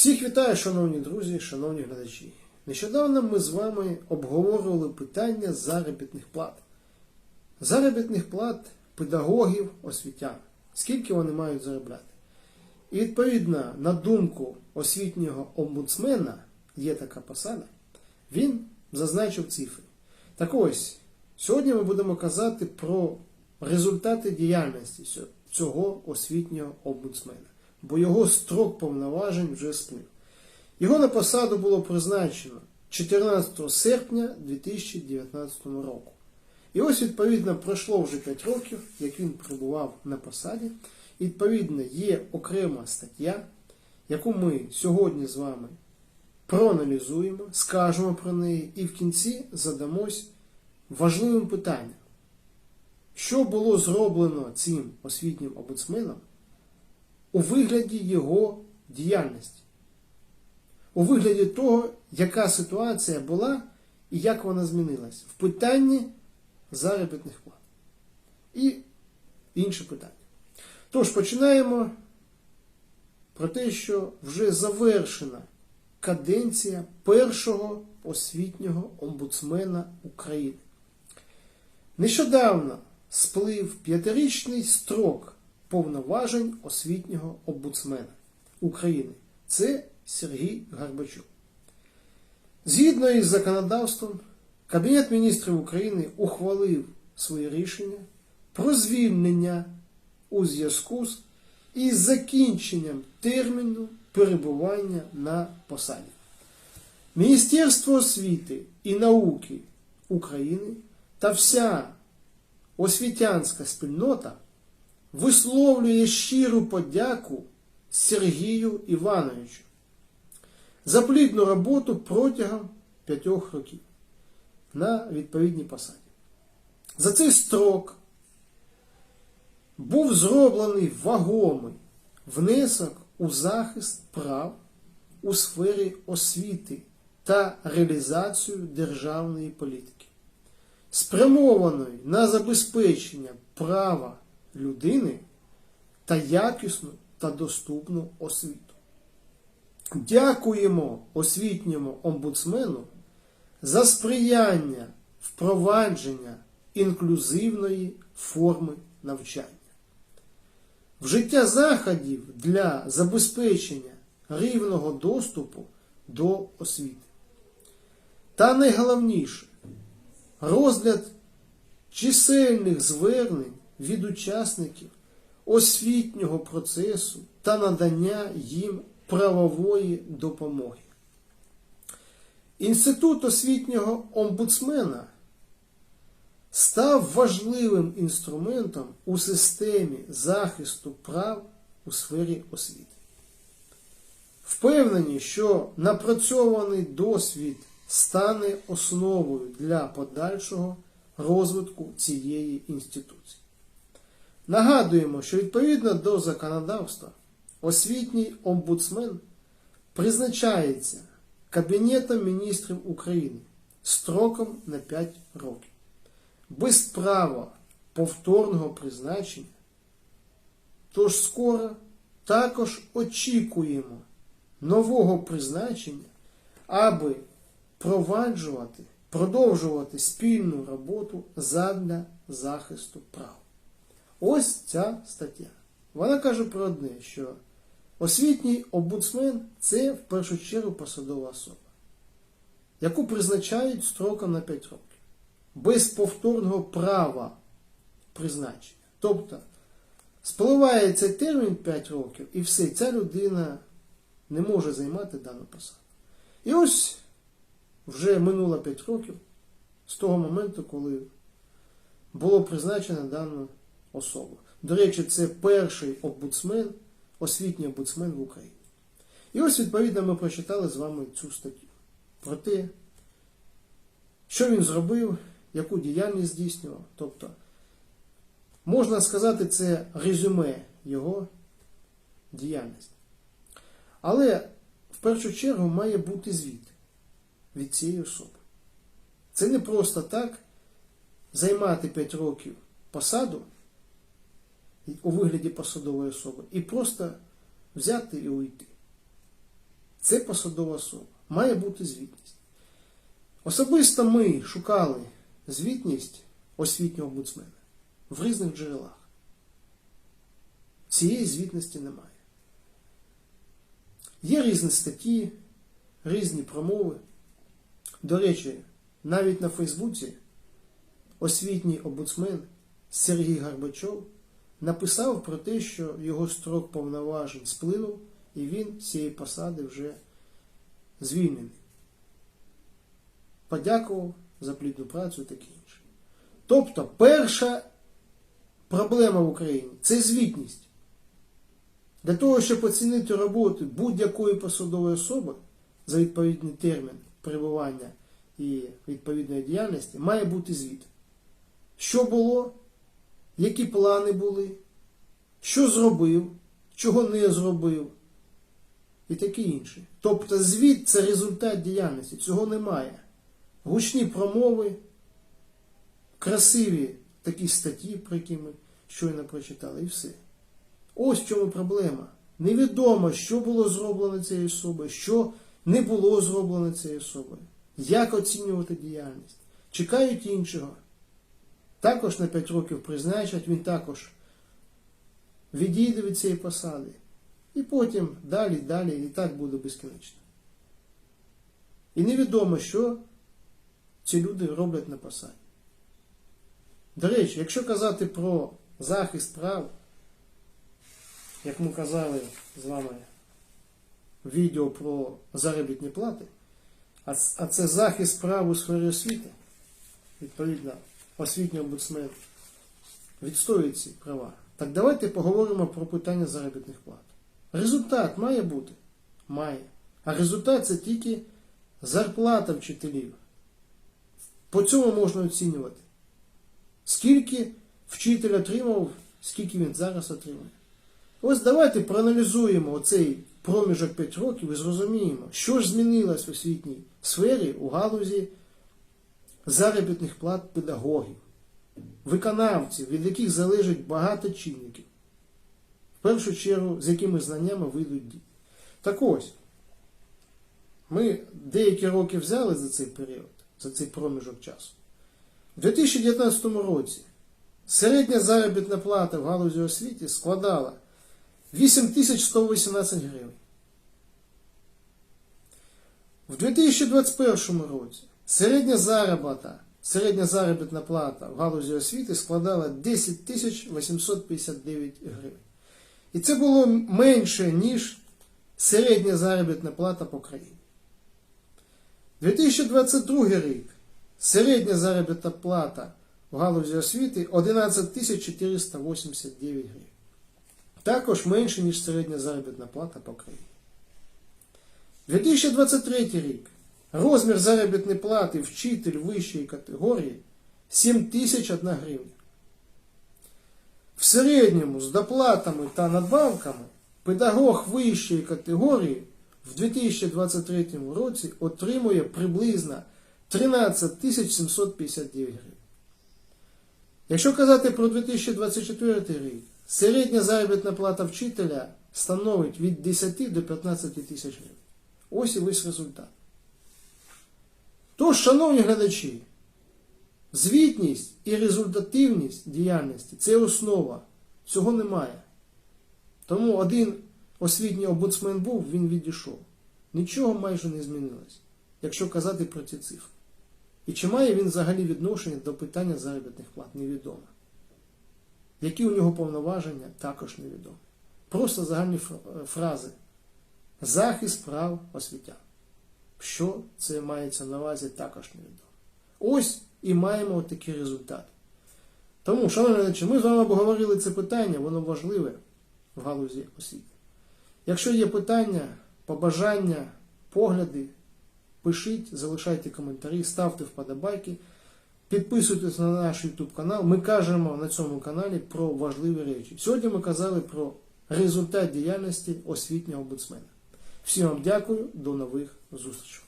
Всіх вітаю, шановні друзі, шановні глядачі. Нещодавно ми з вами обговорювали питання заробітних плат. Заробітних плат педагогів, освітян. Скільки вони мають заробляти? І відповідно, на думку освітнього омбудсмена, є така посада, він зазначив цифри. Так ось, сьогодні ми будемо казати про результати діяльності цього освітнього омбудсмена, бо його строк повноважень вже сплив. Його на посаду було призначено 14 серпня 2019 року. І ось, відповідно, пройшло вже 5 років, як він перебував на посаді. Відповідно, є окрема стаття, яку ми сьогодні з вами проаналізуємо, скажемо про неї і в кінці задамось важливим питанням. Що було зроблено цим освітнім омбудсменом у вигляді його діяльності? У вигляді того, яка ситуація була і як вона змінилась в питанні заробітних плат. І інше питання. Тож починаємо про те, що вже завершена каденція першого освітнього омбудсмена України. Нещодавно сплив п'ятирічний строк повноважень освітнього омбудсмена України. Це Сергій Гарбачук. Згідно із законодавством, Кабінет міністрів України ухвалив своє рішення про звільнення у зв'язку з із закінченням терміну перебування на посаді. Міністерство освіти і науки України та вся освітянська спільнота висловлює щиру подяку Сергію Івановичу за плідну роботу протягом п'ятьох років на відповідній посаді. За цей строк був зроблений вагомий внесок у захист прав у сфері освіти та реалізацію державної політики, спрямованої на забезпечення права людини та якісну та доступну освіту. Дякуємо освітньому омбудсмену за сприяння впровадження інклюзивної форми навчання. Вжиття заходів для забезпечення рівного доступу до освіти. Та найголовніше розгляд чисельних звернень від учасників освітнього процесу та надання їм правової допомоги. Інститут освітнього омбудсмена став важливим інструментом у системі захисту прав у сфері освіти. Впевнені, що напрацьований досвід стане основою для подальшого розвитку цієї інституції. Нагадуємо, що відповідно до законодавства освітній омбудсмен призначається Кабінетом міністрів України строком на 5 років, без права повторного призначення. Тож скоро також очікуємо нового призначення, аби проваджувати, продовжувати спільну роботу задля захисту прав. Ось ця стаття. Вона каже про одне, що освітній омбудсмен це в першу чергу посадова особа, яку призначають строком на 5 років, без повторного права призначення. Тобто, спливає цей термін 5 років, і все, ця людина не може займати дану посаду. І ось вже минуло 5 років з того моменту, коли було призначено дану особу. До речі, це перший омбудсмен, освітній омбудсмен в Україні. І ось, відповідно, ми прочитали з вами цю статтю про те, що він зробив, яку діяльність здійснював. Тобто, можна сказати, це резюме його діяльності. Але в першу чергу має бути звіт від цієї особи. Це не просто так займати 5 років посаду у вигляді посадової особи і просто взяти і уйти. це посадова особа. Має бути звітність. Особисто ми шукали звітність освітнього омбудсмена в різних джерелах. Цієї звітності немає. Є різні статті, різні промови. До речі, навіть на Фейсбуці освітній омбудсмен Сергій Гарбачов написав про те, що його строк повноважень сплинув, і він з цієї посади вже звільнений. Подякував за плідну працю таке інше. Тобто, перша проблема в Україні це звітність. Для того, щоб оцінити роботу будь-якої посадової особи за відповідний термін перебування і відповідної діяльності, має бути звіт. Що було, які плани були, що зробив, чого не зробив і таке інше. Тобто звіт це результат діяльності, цього немає. Гучні промови, красиві такі статті, про які ми щойно прочитали, і все. Ось в чому проблема. Невідомо, що було зроблено цією особою, що не було зроблено цією особою. Як оцінювати діяльність? Чекають іншого. Також на 5 років призначать, він також відійде від цієї посади. І потім далі, далі, і так буде безкінечно. І невідомо, що ці люди роблять на посаді. До речі, якщо казати про захист прав, як ми казали з вами в відео про заробітні плати, а це захист прав у сфері освіти, відповідно, освітній омбудсмен відстоює ці права. Так давайте поговоримо про питання заробітних плат. Результат має бути? Має. А результат це тільки зарплата вчителів. По цьому можна оцінювати. Скільки вчитель отримав, скільки він зараз отримує. Ось давайте проаналізуємо оцей проміжок 5 років і зрозуміємо, що ж змінилось в освітній сфері у галузі заробітних плат педагогів, виконавців, від яких залежить багато чинників. В першу чергу, з якими знаннями вийдуть діти. Так ось, ми деякі роки взяли за цей період, за цей проміжок часу. У 2019 році середня заробітна плата в галузі освіти складала 8118 гривень. В 2021 році середня заробітна, середня заробітна плата в галузі освіти складала 10 859 гривень. І це було менше, ніж середня заробітна плата по країні. 2022 рік середня заробітна плата в галузі освіти 11 489 гривень. Також менше, ніж середня заробітна плата по країні. 2023 рік розмір заробітної плати вчитель вищої категорії 7 тисяч 1 гривня. В середньому з доплатами та надбавками педагог вищої категорії в 2023 році отримує приблизно 13 759 гривень. Якщо казати про 2024 рік, середня заробітна плата вчителя становить від 10 до 15 тисяч гривень. Ось і весь результат. Тож, шановні глядачі, звітність і результативність діяльності це основа. Цього немає. Тому один освітній омбудсмен був, він відійшов. Нічого майже не змінилось, якщо казати про ці цифри. І чи має він взагалі відношення до питання заробітних плат, невідомо. Які у нього повноваження, також невідомо. Просто загальні фрази. Захист прав освітян. Що це мається на увазі, також невідомо. Ось і маємо такий результат. Тому, шановні ми з вами обговорили це питання, воно важливе в галузі освіти. Якщо є питання, побажання, погляди, пишіть, залишайте коментарі, ставте вподобайки, підписуйтесь на наш YouTube канал. Ми кажемо на цьому каналі про важливі речі. Сьогодні ми казали про результат діяльності освітнього омбудсмена. Всім вам дякую, до нових зустрічей.